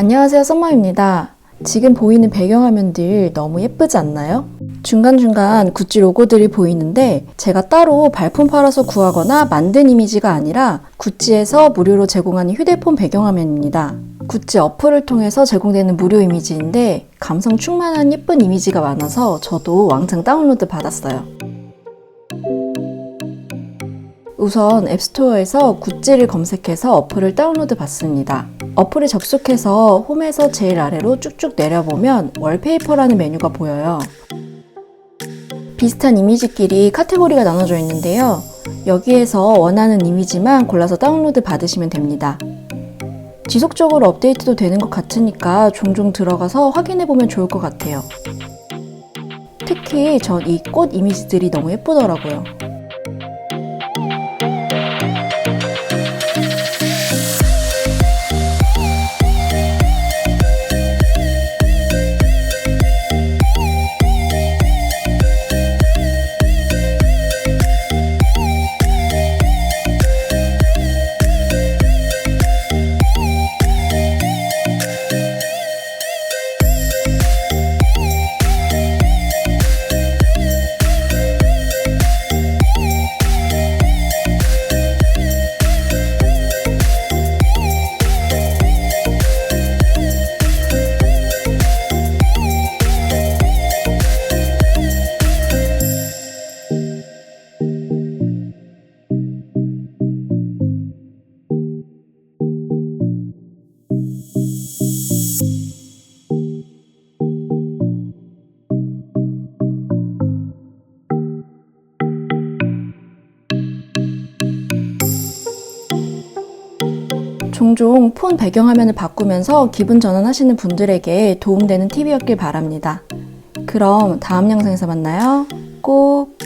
안녕하세요 썸머입니다. 지금 보이는 배경화면들 너무 예쁘지 않나요? 중간중간 구찌 로고들이 보이는데 제가 따로 발품 팔아서 구하거나 만든 이미지가 아니라 구찌에서 무료로 제공하는 휴대폰 배경화면입니다. 구찌 어플을 통해서 제공되는 무료 이미지인데 감성 충만한 예쁜 이미지가 많아서 저도 왕창 다운로드 받았어요. 우선 앱스토어에서 구찌를 검색해서 어플을 다운로드 받습니다. 어플에 접속해서 홈에서 제일 아래로 쭉쭉 내려보면 월페이퍼라는 메뉴가 보여요. 비슷한 이미지끼리 카테고리가 나눠져 있는데요. 여기에서 원하는 이미지만 골라서 다운로드 받으시면 됩니다. 지속적으로 업데이트도 되는 것 같으니까 종종 들어가서 확인해 보면 좋을 것 같아요. 특히 전 이 꽃 이미지들이 너무 예쁘더라고요. 종종 폰 배경화면을 바꾸면서 기분 전환하시는 분들에게 도움되는 팁이었길 바랍니다. 그럼 다음 영상에서 만나요. 꼭!